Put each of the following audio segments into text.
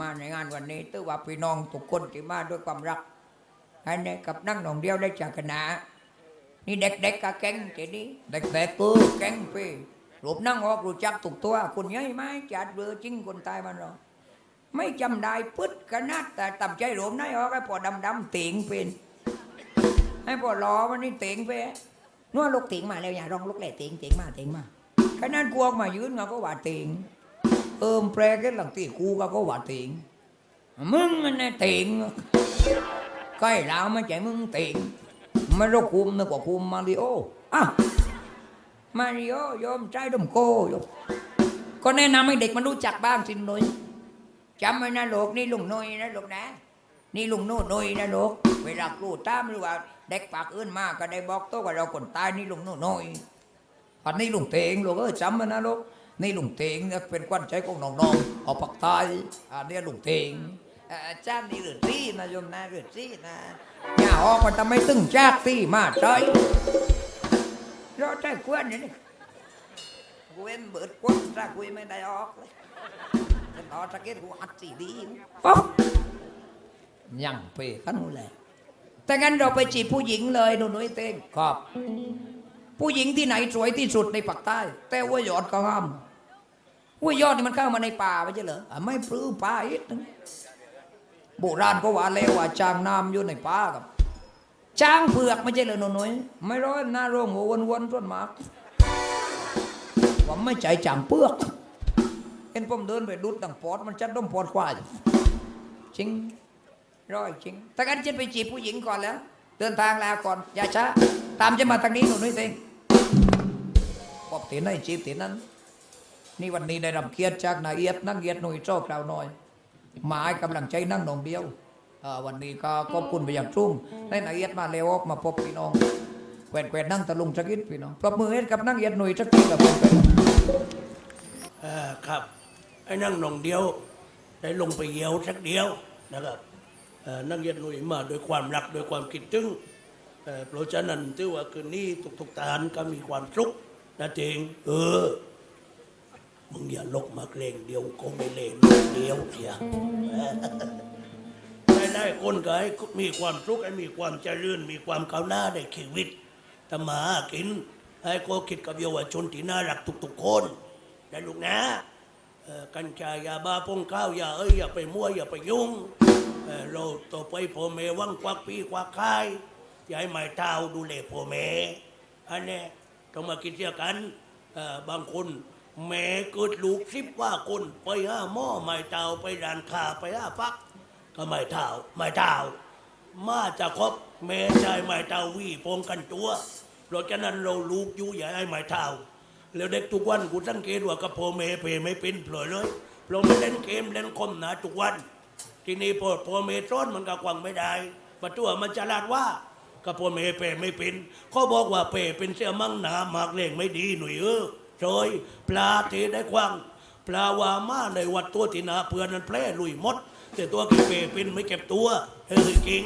มาในงานวันนี้ถือว่าพี่น้องทุกคนที่มาด้วยความรักอันนี้กับนั่งหนองเดียวได้จากคณะนี่เด็กๆกับแก๊งเจนี่เด็กๆก็แก๊งพี่รูปนั่งออกรู้จักถูกตัวคนยัยไหมจัดเบอร์จริงคนตายมันหรอไม่จำได้ปึ๊ดขนาดแต่ต่ำใจหลวมนั่นออกไอ้พอดำๆเตียงเป็นให้พอรอวันนี้เตียงไปนัวลูกเตียงมาแล้วอย่าร้องลูกแหล่เตียงเตียงมาเตียงมาขนาดกวงมายืนเขาก็ว่าเตียง เอิมแปร cái lần tỷ cu có có quả tiền mưng này tiền cái nào mà chạy mưng tiền mà đâu cuồng nó có cuồng Mario à Mario vô em trai đồng cô vô ก็แนะนำให้เด็กมันรู้จักบ้างสิหนุยจำไว้นะลูกนี่ลุงหนุยนะลูกนะ นี่ลุงโน่หนุยนะลูกเวลาครูตามหรือว่าเด็กปากอื่นมากก็ได้บอกโตัวว่าเราคนตายนี่ลุงโน่หนุยอันนี้ลุงเตงลูกเออจำไว้นะลูก นี่ลุงเตงเนี่ยเป็นควันใจของน้องๆเอาปักใต้อันนี้ลุงเตงเอ่อจ้างนี่หรือซี่นะโยมนะหรือซี่นะอย่าออกมาทำไมตึงจากตี้มาใจรอใจกวนนี่นี่กูเว้นเบิดกวนถ้ากูไม่ได้ออกเลยจะต่อสะเก็ตกูอัดสีดีป๊อกยังเปขันนู่นแหละแต่งั้นเราไปจีบผู้หญิงเลยหนูนุ้ยเต้งครับผู้หญิงที่ไหนสวยที่สุดในปากใต้ แต่ว่ายอดก็ห้าม ว่ายอดนี่มันเข้ามาในป่าไม่ใช่เหรอไม่ปลื้มป่าอีกนึงโบราณก็ว่าแล้วว่าจางน้ำอยู่ในป่ากับจางเผือกไม่ใช่เหรอหนูนุ้ยไม่ร้อยหน้าโรงหัววนๆต้นหมากผมไม่ใจจางเปลือกเห็นผมเดินไปดูดดังปอดมันจัดด้มปอดควายจริงร้อยจริงแต่กันฉันไปจีบผู้หญิงก่อนแล้ว เดินทางลาก่อน อย่าช้า ตามจะมาทางนี้หนูนุ้ยเองปอบตีนให้จีบตีนนั้น นี่วันนี้ได้รับเกียรติจากนายเอียดนั่งเอียดหนุ่ยโจ้กล่าวน่อยมาให้กำลังใจนั่งหนองเดียววันนี้ก็ขอบคุณไปอย่างทุ่มได้นายเอียดมาเลวออกมาพบพี่น้องแกวนๆนั่งตะลุงสักนิดพี่น้องปรบมือให้กับนั่งเอียดหนุ่ยสักทีกับเพื่อนๆเออครับไอ้นั่งหนองเดียวได้ลงไปเยียวสักเดียวนะครับเอ่อนั่งเย็นหนุ่ยมาโดยความรักโดยความคิดถึงเอ่อเพราะฉะนั้นถือว่าคืนนี้ทุกๆทหารก็มีความสุขนะเจงเออ มึงอย่าลกมาเกรงเดียวคงไม่เล่นเดียวเสียได้ได้คนก็ให้มีความสุขให้มีความเจริญมีความก้าวหน้าในชีวิตทำมาหากิน ให้ก็คิดกับเยาวชนที่น่ารักทุกๆคนได้ลูกนะเอ่อกัญชายาบ้าพงข้าวอย่าเอ้ยอย่าไปมั่วอย่าไปยุ่งเอ่อเราต่อไปพ่อแม่วังควักปีควักคายอย่าให้ไม้เท้าดูแลพ่อแม่อันนี้ต้องมาคิดเสียกันเอ่อบางคน แม่เกิดลูกสิบว่าคนไปห้าหม้อไม้เท้าไปร้านค้าไปห้าพัก ก็ไม่เท่าไม่เท่ามาจะครบแม่ชายไม่เท่าวี่พงกันตัวเพราะฉะนั้นเราลูกอยู่อย่าให้ไม่เท่าแล้วเด็กทุกวันกูสังเกตว่ากับพ่อแม่เพไม่เป็นเปล่อยเลยเราไม่เล่นเกมเล่นคมหนาทุกวัน ทีนี้พอพ่อแม่ซ้อนมันก็กวังไม่ได้ประตัวมันจะลาดว่ากับพ่อแม่เปไม่เป็นเขาบอกว่าเปเป็นเสียมั่งหนาหมากเล่งไม่ดีหนุ่ยเออ โอยปลาเทได้ควังปลาวามาในวัดตัวที่นาเพื่อนนั้นแพร่ลุยมด แต่ตัวกิเปเป็นไม่เก็บตัวเฮ้ยจริง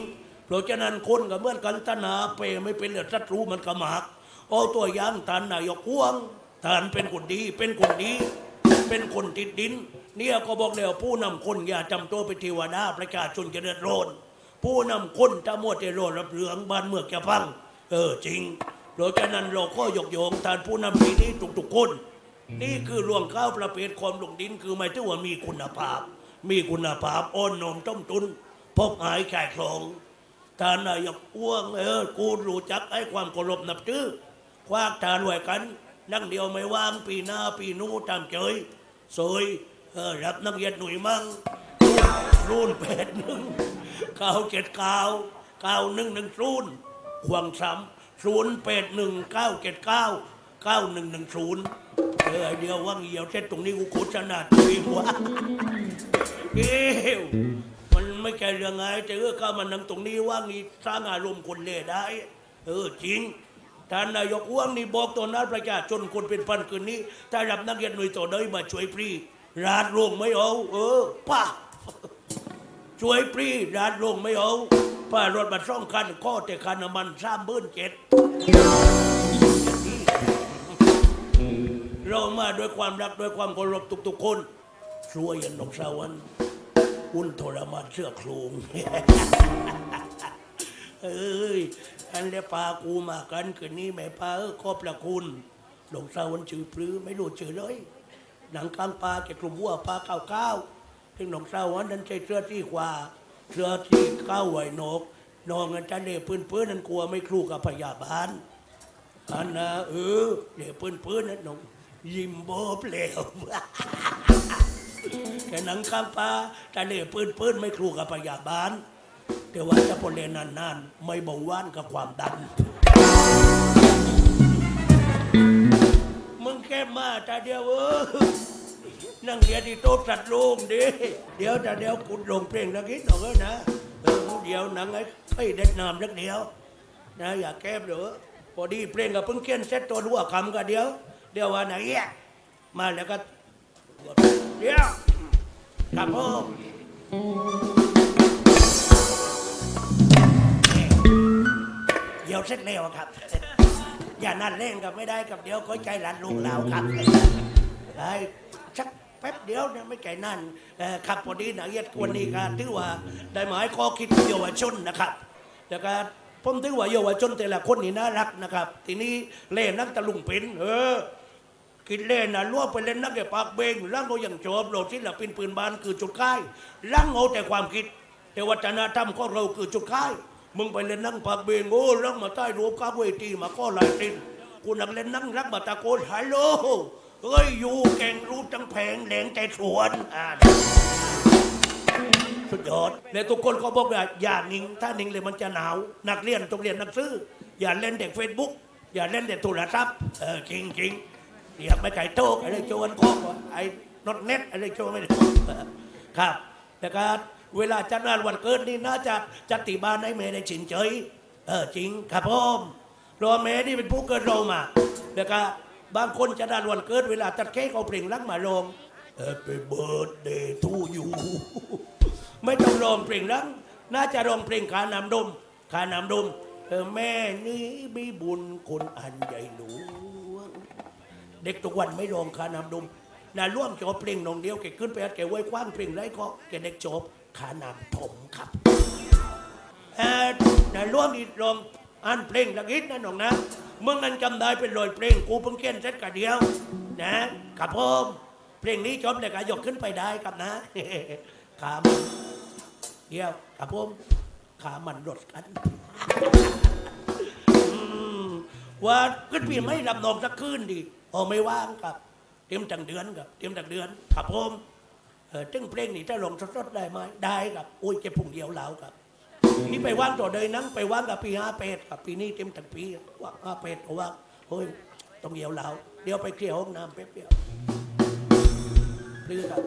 เพราะฉะนั้นคนก็เมื่อนกันตนาเปไม่เป็นศัตรูมันก็หมากเอาตัวอย่างทานนายกพวงทานเป็นคนดีเป็นคนดี เป็นคนติดดิน เนี่ยก็บอกแล้วผู้นำคนอย่าจำตัวเป็นเทวดาประชาชนจะเดือดร้อนผู้นำคนจะมัวแต่ร้อนรับเรืองบ้านเมืองจะพัง เออจริง เพราะฉะนั้นเราก็ยกโยงทานผู้นำปีนี้ทุกๆคน นี่คือรวงข้าวประเภทความลงดินคือหมายถึงว่ามีคุณภาพ มีคุณภาพอ่อนโนมต้มตุนพบหายแข่คลองทานนายกอ้วงเออกูรู้จักให้ความเคารพนับถือคว้ากทานไว้กัน นั่งเดียวไม่ว่างปีหน้าปีนู้ตามเจยสวยเออรับนักเรียนหนุ่ยมั่งรุ่นแปดหนึ่งเก้าเจ็ดเก้าเก้าหนึ่งหนึ่งศูนควงซ้ำ ศูนย์แปดหนึ่งเก้าเจ็ดเก้าเก้าหนึ่งหนึ่งศูนย์เออไอเดียวว่างเหี่ยวเช่นตรงนี้กูโฆษณาตัวเองวะเอ้วมันไม่แก่เรื่องไงแต่เออข้ามานั่งตรงนี้ว่างนี่สร้างอารมณ์คนเล่ได้ เออจริงท่านนายกว่างนี่บอกตัวนั้นประชาชนคนเป็นพันคืนนี้ ถ้ารับนักเรียนหน่วยต่อเดยมาช่วยฟรีร้านโรงไม่เอา เออป้าช่วยฟรีร้านโรงไม่เอา ป้ารถมาซ่องคันข้อแต่คันน้ำมันสามเบิ้นเจ็ดเรามาด้วยความรักด้วยความเคารพทุกๆคนช่วยยันนกสาวันอุ่นทรมานเสื้อโครงเอ้ยอันเดียพากูมากันคืนนี้แม่พาเออขอบละคุณหลวงสาวันชื่อปลื้อไม่รู้ชื่อเลย หนังกลางปลาแกกลุ่มวัวปลาเก้าเก้าถึงหลวงสาวันนั้นใช้เสื้อที่ขวา เสื้อที่เก้าไหวนกนองกันจันเดปืนปืนนั้นกลัวไม่คลูกกับพยาบาลอันนะเออเดปืนปืนนั้นนองยิ้มโบเปลวแค่หนังกลางปลาจันเดปืนปืนไม่คลูกกับพยาบาลแต่ว่าจะพอเล่นนานๆไม่เบาหวานกับความดันมึงแค่มาแต่เดียวเออ นั่งเดียวที่โต๊ะสัตว์โลงดิเดี๋ยวแต่เดี๋ยวกุดลงเพลงนักคิดหน่อยนะเออเดี๋ยวหนังไอ้ไอ้เด็ดนามนักเดียว นะอย่าแก้มเด้อพอดีเพลงกับเพิ่งเขียนเสร็จตัวหัวคำก็เดียว เดี๋ยวว่าไหนมาแล้วก็เดี๋ยวครับผมเดี๋ยวเสร็จแล้วครับ อย่านั่นเล่นกับไม่ได้กับเดี๋ยวก็ใจหลันลูกเราครับไอ้สัก แป๊บเดียวเนี่ยไม่ใจนั่นเอ่ครับพอดีนะเอียดวันนี้ก็ถือว่าได้หมายข้อคิดเยาวชนนะครับแล้วก็ผมถือว่าเยาวชนแต่ละคนนี่น่ารักนะครับ ทีนี้เล่นนักตะลุงเป็นเออกินเล่นนะล่วไปเล่นนักแก่ปากเบงร่างก็ยังจบโหลดที่หลักเป็นปืนบานคือจุดค่ายร่างเอาแต่ความคิด แต่วัฒนธรรมของเราคือจุดค่ายมึงไปเล่นนั่งปากเบงโอ้ร่างมาใต้รูปข้าเวทีมาก็ลายตินกูนักเล่นนั่งรักมาตะโกนฮัลโหล เอ้ย อยู่แก่งรูปจังแผงแหลงใจสวนอ่าสุดยอดแล้วทุกคนก็บอกว่าอย่านิ่ง ถ้านิ่งเลยมันจะหนาว นักเรียนต้องเรียนหนักซื้ออย่าเล่นแต่เฟซบุ๊กอย่าเล่นแต่โทรศัพท์เออจริงจริงๆอยากไปไก่โต๊ะอะไรโจวนคกไอ้น็อตเน็ตอะไรโจไม่ได้ครับแล้วก็เวลาจัดงานวันเกิดนี่น่าจะจัดที่บ้านให้แม่ได้ฉินเฉยเออจริงครับผมรอแม่นี่เป็นผู้เกิดเรามาแล้วก็บ บางคนจะดานวันเกิดเวลาจัดเค้กเอาเพลงรักมาลง Happy birthday to you ไม่ต้องร้องเพลงรักน่าจะร้องเพลงขานำดมขานำดมเออแม่นี่มีบุญคนอันใหญ่หลวงเด็กทุกวันไม่ร้องขานำดมน่าร่วมจบเพลงนองเดียวแกขึ้นไปอัดแกไว้คว้างเพลงไรก็แกเด็กจบขานำถมครับเออน่าร่วมอีกร้องอันเพลงละกิดนะน้องนะ มึงนั้นจำได้เป็นรอยเพลงกูเพิ่งเขียนเสร็จกะเดียว นะครับผมเพลงนี้จบเลยก็ยกขึ้นไปได้ครับนะขามันเดียวครับผมขามันรถกันว่าขึ้นพี่ไม่รับนองสักคืนดีโอไม่ว่างครับ เตรียมจังเดือนครับเตรียมจังเดือนครับผมเออจึงเพลงนี้จะลงสดๆได้ไหมได้ครับ โอ้ยเจ็บพุงเดียวเหลาครับ นี่ไปว่างต่อเดยนังไปว่างกับปีห้าเป็ดครับปีนี้เต็มทั้งปีว่างห้าเป็ดก็ว่างโอ้ยต้องเดียวเหลาเดี๋ยวไปเคลียร์ห้องน้ำแป๊บเดียวเรือครับ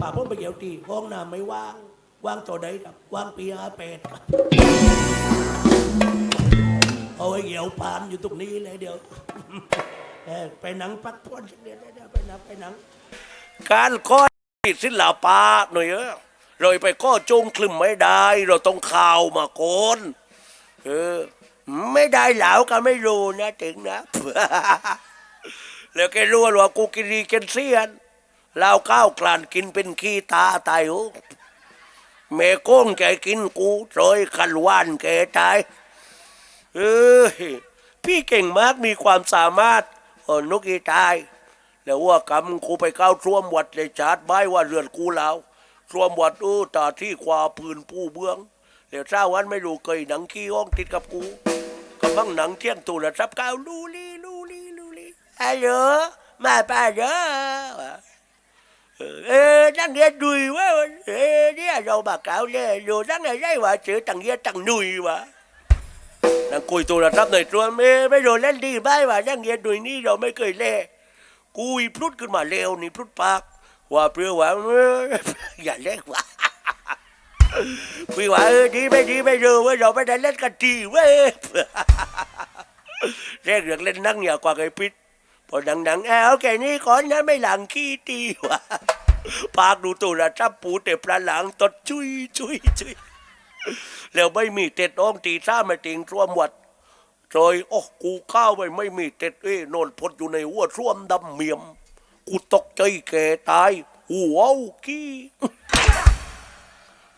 ป่าผมไปเกี่ยวตีห้องน้ำไม่ว่างว่างต่อใดครับว่างปีห้าเป็ดครับเอาไว้เหี่ยวปานอยู่ตรงนี้เลยเดี๋ยวไปหนังพักผ่อนสักเดี๋ยวไปหนังไปหนังการข้อศิลปะหน่อยเออ เราไปข้อจงคลึมไม่ได้ เราต้องข่าวมาโกนเออไม่ได้เหลาก็ไม่รู้นะถึงนะแล้วแกรู้ว่ากูกินดีกินเสียนเหล้าข้าวกลั่นกินเป็นขี้ตาตายโอ้แม่โก้งแกกินกูโรยขันวานแกตายเออพี่เก่งมากมีความสามารถเออนุกีตายแล้วว่ากำกูไปเข้าท่วมวัดเลยชาดใบว่าเรือนกูแล้ว ท่วมวัดอู้ตาที่ควาพื้นผู้เบื้องแล้วเช้าวันไม่รู้เคยหนังขี้ห้องติดกับกูกำลังหนังเที่ยงตูระซับก้าวลูลีลูลีลูลีฮัลโหลมาป้าเด้อเออตั้งเรียนดุยว่าเออเนี่ยเราบากเก่าเลยอยู่ตั้งไหนได้ว่าเจอตังเรียนตังหนุ่ยวะนั่งคุยโทรศัพท์ในตัวเมไม่โดนเล่นดีบ้ายว่ายังเรียนโดยนี่เราไม่เคยเล่กูอีพลุดขึ้นมาเร็วนี่พลุดปาก ว่าเปลือว่าเอออย่าเล่นว่าพี่ว่าเออดีไม่ดีไม่รู้ว่าเราไม่ได้เล่นกันทีเว้ยเล่นเรื่องเล่นนั่งอย่ากว่าไอ้พิษพอดังๆแอลแกนี่ก่อนนั้นไม่หลังขี้ตีว่ะปากดูตัวระจับปูแต่ปลาหลังตดชุยชุยชุยแล้วไม่มีเต็ดอ้อมตีซ่ามาติงร่วมวัดจอยโอ้กูข้าวไปไม่มีเต็ดเอ้นอนพดอยู่ในหัวร่วมดำเมียม กูตกใจแก่ตาย หัวกี้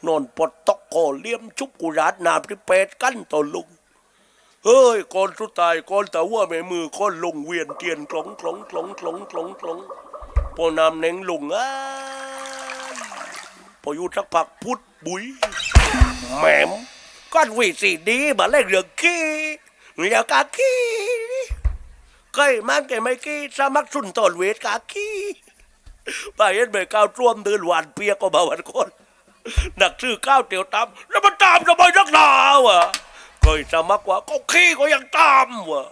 นอนปดตอกคอเลี้ยมชุบกุราดนาพริเปดกั้นต่อลุงเฮ้ยก่อนสุดตายก่อนแต่ว่าแม่มือก่อนลงเวียนเตียนกลองกลองกลองกลองกลองกลองพอนำเน่งลุงอ้าพออยู่สักพักพุดบุยแหมมก้อนวีสีดีมาเล่นเรื่องขี้เรียกกาขี้ เคยมันแกไม่ขี้สมัครสุนทรเวทกาขี้ไปเห็นไปก้าวจ้วมเดินหวานเปียกก็มาวันคนหนักชื่อก้าวเตียวตามแล้วมันตามทำไมนักหนาวะเคยสมัครว่าก็ขี้ก็ยังตามวะ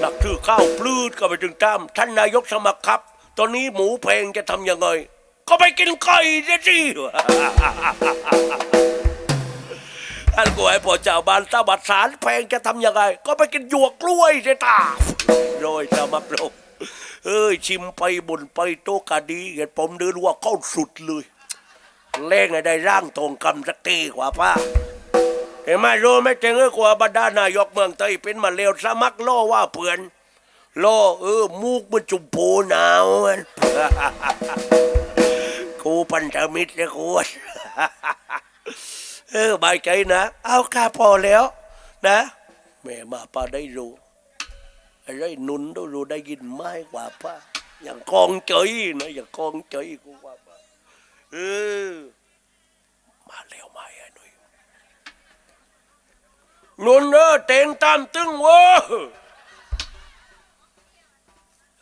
หนักชื่อข้าวปลื้ดก็ไปถึงตามท่านนายกสมัครครับ ตอนนี้หมูแพงจะทำยังไง ก็ไปกินไก่เสียสิวะานก็ให้พอเจ้าบ้านตาบัดสารแพงจะทำยังไง ก็ไปกินหยวกกล้วยเสียตาโดยสมัครลงเอ้ยชิมไปบ่นไปโตกะดีเห็นผมเดินว่าเข้าสุดเลยเล่งให้ได้ร่างทองคำสักทีกว่าป้าเห็นไหมรู้ไหมเจงเอ้ยกว่าบรรดานายกเมืองไทยเป็นมาเลวสมักล่อว่าเพื่อนล่อเออมูกมันจุมโพหนาวมันกูพันธมิตรเลยกู เออบายใจนะ เอาข้าพอแล้ว นะแม่มาป้าได้รู้อะไรนุนต้องรู้ได้ยินไหมกว่าป้าอย่างกองเจยนะอย่างกองเจยกูว่าป้าเออมาแล้วมาไอ้หนุ่ยนุนเออเต็งตามตึงเว้ย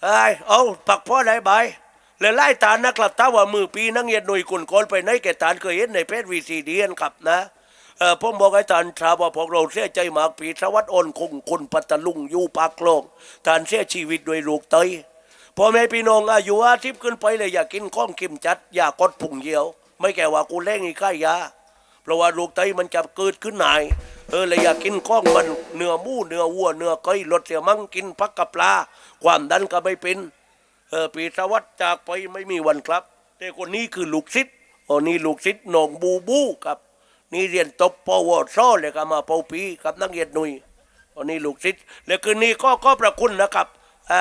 ไอ้เอาปักพ่อไหนใบ แล้วไล่ตานักลับตาว่ามือปีนังเย็นหน่วยกุนกอนไปไหนแกตานเคยเห็นในเพจวีซีดีนครับนะเออผมบอกให้ทานชาวว่าพวกเราเสียใจมากปีสวัสดิ์อ่อนคงคนปัตตลุงอยู่ปากโลกทานเสียชีวิตโดวยลูกเตยพ่อแม่พี่น้องอายุอาทิตย์ขึ้นไปเลยอยากกินข้อมกิมจัด อยากกดผุ่งเยียว ไม่แก่ว่ากูเล่งอีกค่ายยาเพราะว่าลูกไตมันจะเกิดขึ้นไหนเออเลยอยากกินข้องมันเนื้อหมูเนื้อวัวเนื้อไก่ลดเสียมั่งกินพักกับปลา ความดันก็ไม่เป็น ปีสวัสดิ์จากไปไม่มีวันครับ แต่คนนี้คือลูกศิษย์อ๋อนี่ลูกศิษย์หนองบูบูครับ นี่เรียนตบปวสเลยก็มาเปาปีกับนักเรียนหนุ่ยอันนี้ลูกศิษย์แล้วคืนนี้ก็ก็ประคุณนะครับอ่า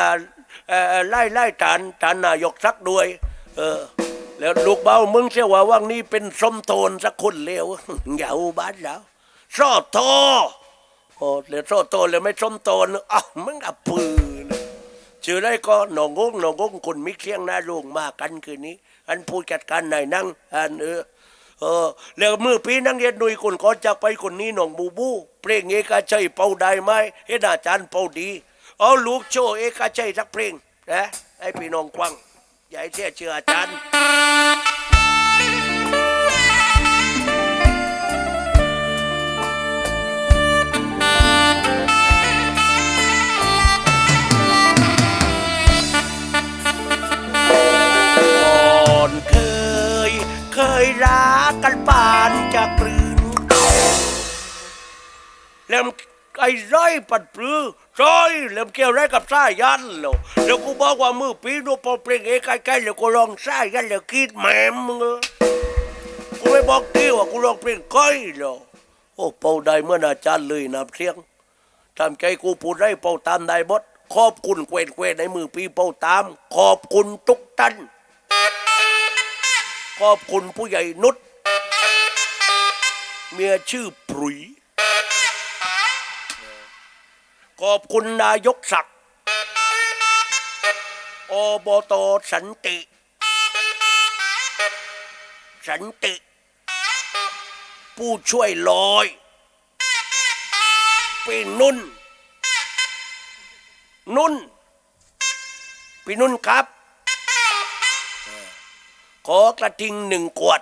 เออไล่ไล่ฐานฐานนายกสักด้วย เออ แล้วลูกเบามึงเชื่อว่าว่างนี้เป็นสมโทนสักคนเลวอย่าอุบาทแล้วชอบโทโอ้แล้วชอบโทแล้วไม่สมโทนอ้าวมึงอับปืน ชื่อได้ก็หนองงงหนองงงคนมิเคียงหน้าลุงมากันคืนนี้ อันผู้จัดการนายนั่งอันเออเออแล้วมือปีนั่งเย็นหนุยคนขอจากไปคนนี้หนองบูบู เพลงเอกาชัยเป่าได้ไหมเฮ็ดอาจารย์เป่าดี เอาลูกโชว์เอกาชัยสักเพลงนะให้พี่น้องควังอย่าให้เสียเชื่ออาจารย์ ร้อยปัดปลือร้อยแล้วเกี่ยวไรกับสายยันแล้วแล้วกูบอกว่ามือปีนูพอเปล่งเอกใกล้ๆแล้วกูลองสายยันแล้วคิดแหมมมึงกูไม่บอกดีว่ากูลองเปล่งก้อยแล้วโอ้เป่าได้เมื่อนาจารย์เลยนะเสียงทำใจกูพูดได้เป่าตามได้บดขอบคุณเกวนเกวนในมือปีเป่าตาม ขอบคุณทุกท่านขอบคุณผู้ใหญ่นุชเมียชื่อปรุย ขอบคุณนายกศักดิ์อบตสันติ สันติ ผู้ช่วยลอยพี่นุ่น นุ่นพี่นุ่นครับ ขอกระทิงหนึ่งขวด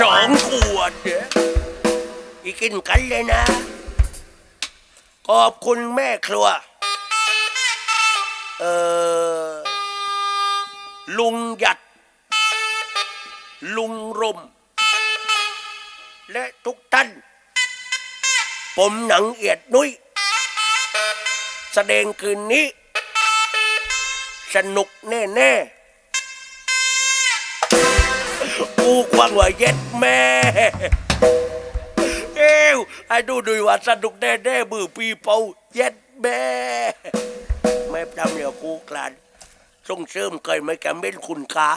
สองขวดอีกินกันเลยนะ ขอบคุณแม่ครัว เออลุงหยัด ลุงรม และทุกท่าน ผมหนังเอียดนุ้ยแสดงคืนนี้ สนุกแน่ๆกูควังว่าเย็ดแม่ เอ้ว ดูดูว่าสนุกแน่ๆมือปีเป่าเย็ดแม่ไม่ทำเดี๋ยวกูกลานส่งเสริมเคยไม่แกเม็นคุณค่า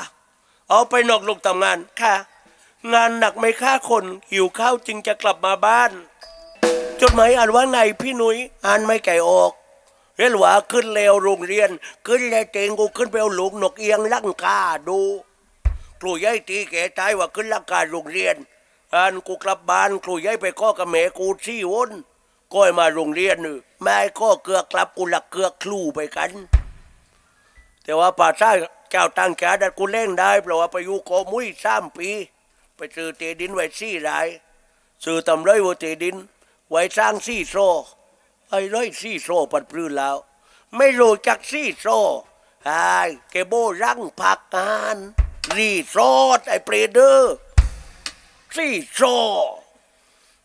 เอาไปนอกลูกทำงานค่ะ งานหนักไม่ฆ่าคนหิวข้าวจึงจะกลับมาบ้าน จดหมายอ่านว่าไงพี่นุยอ่านไม่ไก่ออกเรียนว่าขึ้นเร็วโรงเรียน ขึ้นแล้วเจงกูขึ้นไปเอาลูกนกเอียงลังกาดูครูยายตีแก่ตายว่าขึ้นลังกาโรงเรียน อ่านกูกลับบ้านครูย้ายไปข้อกับแม่กูซี่วนก้อยมาโรงเรียนนี่แม่ก็เกือกลับกูหลักเกือกครูไปกัน แต่ว่าป่าซ่าเจ้าตังแกดัดกูเล่งได้เพราะว่าไปอยู่โกมุ้ยสามปี ไปซื้อเตดินไว้สี่รายซื้อตำไรวัเตดิน ไว้สร้างสี่โซไอ้ร้อยสี่โซปัดปลื้นแล้ว ไม่รู้จักสี่โซไอ้เกโบรังพักงานรีโซดไอ้เปรเดอร์ สี่โซ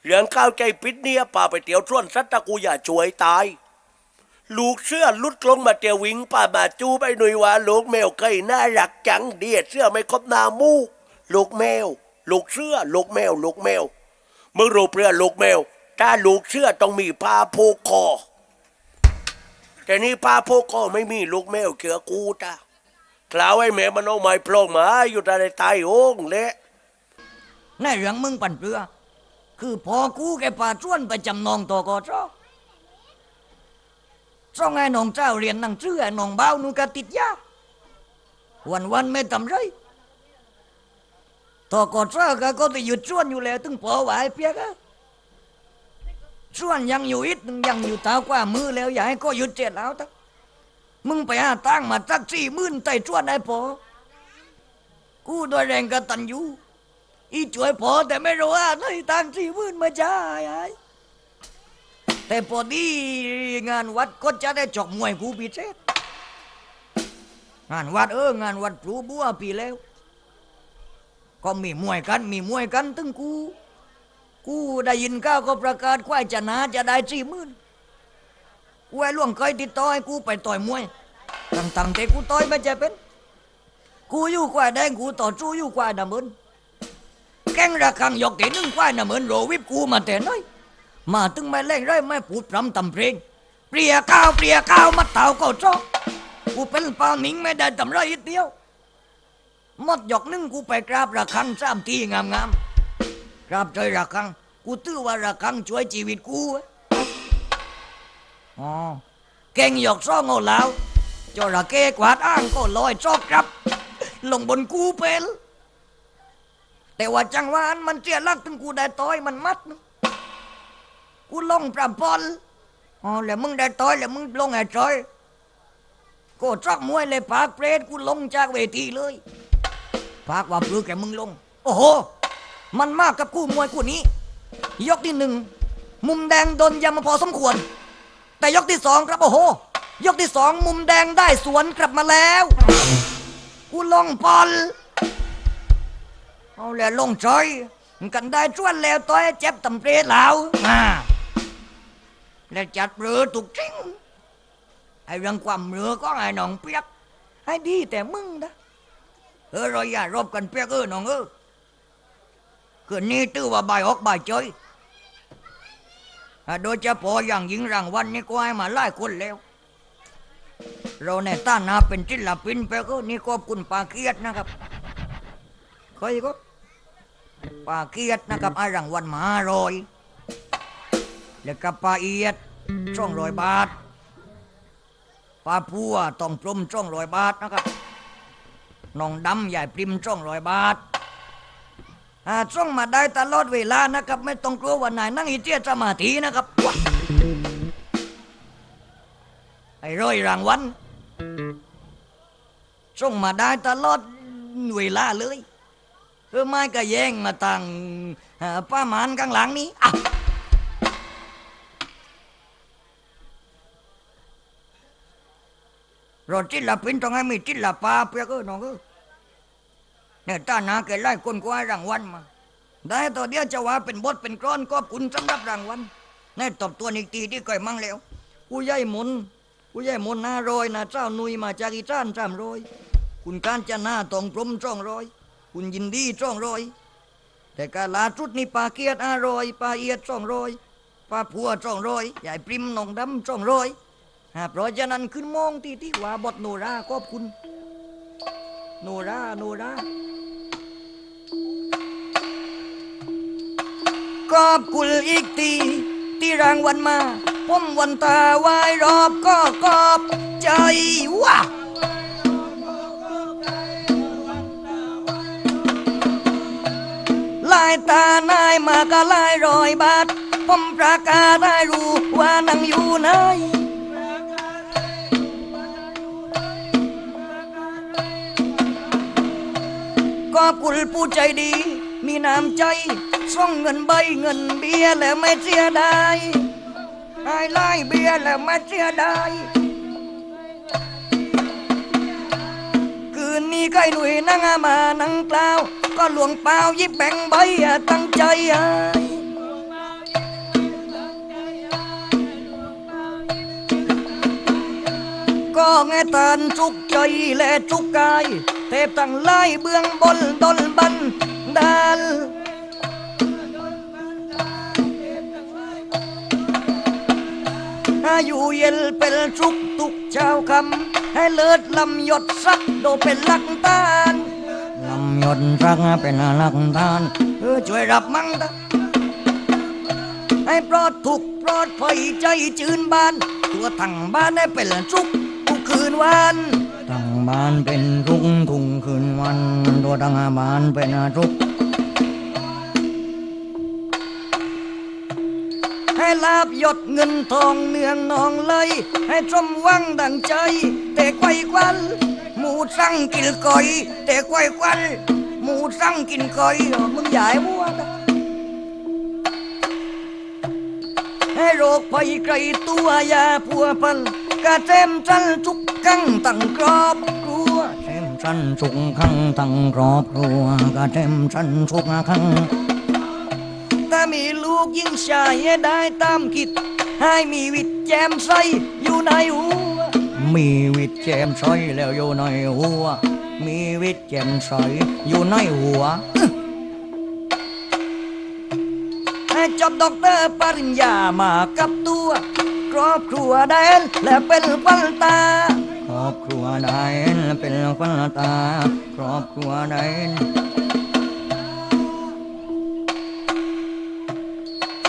เรื่องข้าวใจปิดเนี่ยป่าไปเตียวส่วนสัตตะกูอย่าช่วยตาย ลูกเสื้อลุดลงมาเตียววิงป่ามาจูไปหน่วยว่าลูกแมวเคยน่ารักจังเดียดเสื้อไม่ครบหนามูลูกแมว ลูกเสื้อลูกแมว ลูกแมวมึงรูเปลือลูกแมว ถ้าลูกเสื้อต้องมีผ้าผูกคอแต่นี่ผ้าผูกคอไม่มีลูกแมวเกือกูตาคลาวไอ้แม่มันเอาไม้โปร่งมาอยู่แต่ในตายโอ่งเละ ในเรื่องมึงปั่นเปลือ คือพอกูแกป่าชวนไปจำนองตัวกอจ้อช่องไอ้น้องเจ้าเรียนหนังชื่อไอ้น้องเบ้านูกะติดยาวันวันไม่ทำไรตัวกอจ้อก็ก็จะหยุดชวนอยู่แล้ว ถึงพอไหวไอ้เปียกอะชวนยังอยู่อีกยังอยู่เท้ากว่ามือแล้ว อย่าให้ก็หยุดเจ็ดแล้วตั้งมึงไปหาตั้งมาสักสี่มื่นไต่ชวนไอ้พอกูโดยแรงกระตันยู อีช่วยพอแต่ไม่รู้ว่าในตังสี่หมื่นมาจ่ายไอ้แต่พอดีงานวัดก็จะได้จอกมวยกูพิเศษงานวัดเอองานวัดพลูบัวปีแล้ว ก็มีมวยกันมีมวยกันตึงกู กูได้ยินก้าวก็ประกาศควายจะนาจะได้สี่หมื่นกูไอ้ล่วงเคยติดต่อให้กูไปต่อยมวยตั้งๆแต่กูต่อยไม่จะเป็น กูอยู่ควายแดงกูต่อสู้อยู่ควายดำเนิน แกงระคังยกเตนึ่งควายน่ะเหมือนโรวิบกูมาแต่น้อย มาตึงไม่เล่งไรไม่พูดพรำตำเพลง เปรียก้าวเปรียก้าวมาเต่าก็จ้อกูเป็นปาหนิงไม่ได้ทำไรอีกเดียวหมดหยอกนึ่งกูไปกราบระคังสามทีงามๆกราบใจระคัง กูตื้อว่าระคังช่วยชีวิตกูอ๋อเก่งหยอกซ่องเอาแล้วจระเข้กวาดอ้างก็ลอยจอกครับ ลงบนกูเป็น แต่ว่าจังหวะนั้นมันเสียลักถึงกูได้ต่อยมันมัดนะกูลงปรับปอนอ๋อแล้วมึงได้ต่อยแล้วมึงลงไอ้จอยก็จักมวยเลยปากเปรตกูลงจากเวทีเลยปากว่าปลือแกมึงลง โอ้โห มันมากกับกูมวยกูนี้ ยกที่หนึ่งมุมแดงโดนยำมาพอสมควร แต่ยกที่สองครับโอ้โห ยกที่สองมุมแดงได้สวนกลับมาแล้ว กูลงปอน เอาแล้วลงจอยกันได้ชวนแล้วต้อยเจ็บตำเปรตแล้วอ่าแล้วจัดเรือถูกจริงไอ้เรื่องความเรือก็ไอ้น้องเปียกให้ดีแต่มึงนะเออเราอย่ารบกันเปียกเออน้องเออคืนนี้ตื้อว่าบ่ายออกบ่ายจอยอ่าโดยเฉพาะอย่างยิ่งรางวัลนี่ก็ให้มาไล่คนแล้ว เราในต้านนาเป็นศิลปินไปก็นี่ขอบคุณปาเกียรตินะครับเคยก็ ปาเกียดนะครับให้รางวัลมาห้าร้อยแล้วก็ปาเอียดช่องร้อยบาทปลาพัวต้องปรุมช่องร้อยบาทนะครับน้องดำใหญ่ปริมช่องร้อยบาทอ่าช่องมาได้ตลอดเวลานะครับ ไม่ต้องกลัววันไหนนั่งอีเจียสมาธินะครับไอ้ร้อยรางวัลช่องมาได้ตลอดเวลาเลย เออไม่ก็แย่งมาตั้งอ่าป้าหมานข้างหลังนี้อะรถจิตละปินต้องให้มีจิตละปาเปียกเออน้องเออเนี่ยตาหนาแกไล่คนก็ให้รางวัลมา ได้ตัวเดียวจะว่าเป็นบทเป็นกรอนก็คุณสำหรับรางวัลในตบตัวอีกทีที่ก่อยมั่งแล้วกูใหญ่หมุนกูใหญ่หมุนหน้าโรยนะเจ้านุยมาจากอีจ้านจามโรยคุณการจะหน้าตองพรมจ้องโรย คุณยินดีจ้องรอย แต่กาลาจุดนี่ปลาเกียดอร่อยปลาเอียดจ้องรอยปลาพัวจ้องรอยใหญ่ปริมหนองดำจ้องรอยหาเพราะฉะนั้นขึ้นมองที่ที่ว่าบทโนราขอบคุณ โนราโนราขอบคุณอีกทีที่รางวันมาผมวันตาไว้รอบก็ขอบใจว้า ตานายมาก็ลายรอยบาทผมประกาศได้รู้ว่านั่งอยู่ไหนก็กุลผู้ใจดี มีน้ำใจส่งเงินใบเงินเบียแล้วไม่เสียดายไอ้ไล่เบียแล้วไม่เสียดายคืนนี้ใกล้หนุ่ยนั่งมานั่งเปล่าว ก็หลวงเปล่ายิบแบ่งใบตั้งใจไอ้ก็แงตันจุกใจและจุกกาย เทพตั้งไล่เบื้องบนดนบันดาลอายุเย็นเป็นสุขทุกเช้าคำให้เลิศลำหยดสักโดเป็นลักตาน หยดสักเป็นหลักตานเออช่วยรับมั่งตะให้ปลอดทุกปลอดภัยใจจืนบ้าน ตัวทั้งบ้านให้เป็นสุขทุกคืนวันทั้งบ้านเป็นทุกทุกคืนวัน ตัวทั้งบ้านเป็นทุกให้ลาบหยดเงินทองเนืองนองเลย ให้สมวังดังใจ แต่ไกวควัน สั่งกินก่อยแต่ไกวควันหมูสั่งกินก่อยอ๋อมึงใหญ่บัวนะให้โรคภัยไกลตัวยาพัวพันกระเจมจันทุกขังตั้งครอบครัวเจมจันทุกขังตั้งครอบครัวกระเจมจันทุกขังถ้ามีลูกยิ่งชายได้ตามคิด ให้มีวิตแจมใสอยู่ในหัว มีวิตแจมใสแล้วอยู่ในหัว มีวิตแจมใสอยู่ในหัวให้จบด็อกเตอร์ปริญญามากับตัวครอบครัวแดนและเป็นควันตา ครอบครัวแดนและเป็นควันตา ครอบครัวแดน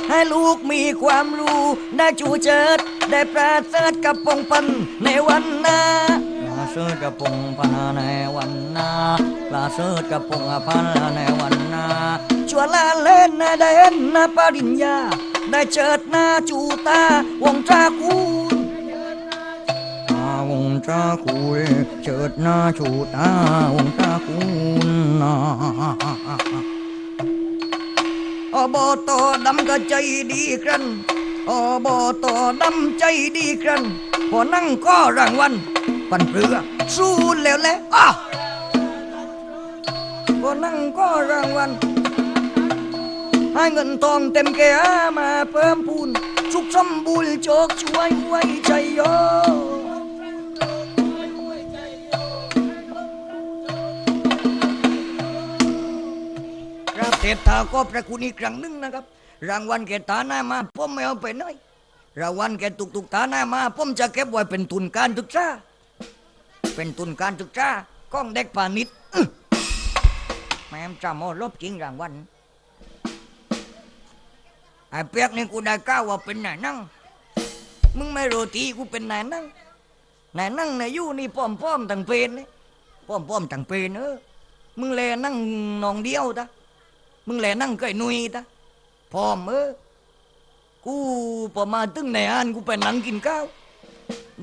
ให้ลูกมีความรู้ได้จูเจิด ได้ประเสริฐกับปองปันในวันหน้าประเสริฐกับปองปันในวันหน้าประเสริฐกับปองปันในวันหน้าชัวลาเล่นนะได้เห็นนะปริญญา ได้เจิดหน้าจูตาวงตราคูณวงตราคูณเจิดหน้าจูตาวงตราคูณนะ อบตดำก็ใจดีกันอบตดำใจดีกันพอนั่งก็รางวัลปันเปลือสู้แล้วแหละอ้าพอนั่งก็รางวัลให้เงินทองเต็มแก่มาเพิ่มพูนสุขสมบูรณ์โชคช่วยไว้ใจโย ครับเทพตาก็ประคุณอีกครั้งหนึ่งนะครับ รางวัลแกตาหน้ามาผมไม่เอาไปไหน้อยรางวัลแกตุกตุกตาหน้ามาผมจะเก็บไว้เป็นทุนการศึกษาเป็นทุนการศึกษาก้องเด็กพาณิชย์แม่มจำเอาลบจริงรางวัลไอ้เปียกนี่กูได้ก้าวว่าเป็นนายนั่ง มึงไม่รู้ทีกูเป็นนายนั่งนายนั่งนายอยู่นี่ป้อมป้อมตั้งเป็นนี่ป้อมป้อมตั้งเป็นเออมึงแลนั่งนองเดียวตะ มึงแหละนั่งใกล้นุยตะพร้อมเออกูพอมาตึงในอันกูไปนั่งกินข้าว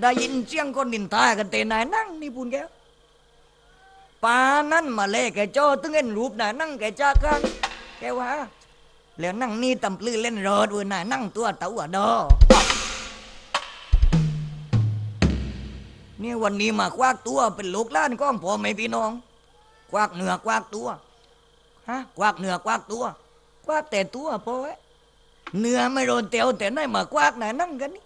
ได้ยินเสียงคนนินทากันเตนายนั่งนี่พูนแกปานั่นมาเล่แกจอตึงเห็นรูปนายนั่งแกจากันแกว่าแล้วนั่งนี่ตำปลือเล่นรถเว้ยนายนั่งตัวเต่าอะดอเนี่ยวันนี้มาควักตัวเป็นลูกล้านก้องพ่อแม่พี่น้อง ควักเหนือควักตัว ฮะกวากเหนือกวากตัว กวากแต่ตัวพอไว้เนื้อไม่โดนเตียวแต่ไหนมากวากไหนนั่งกันนี่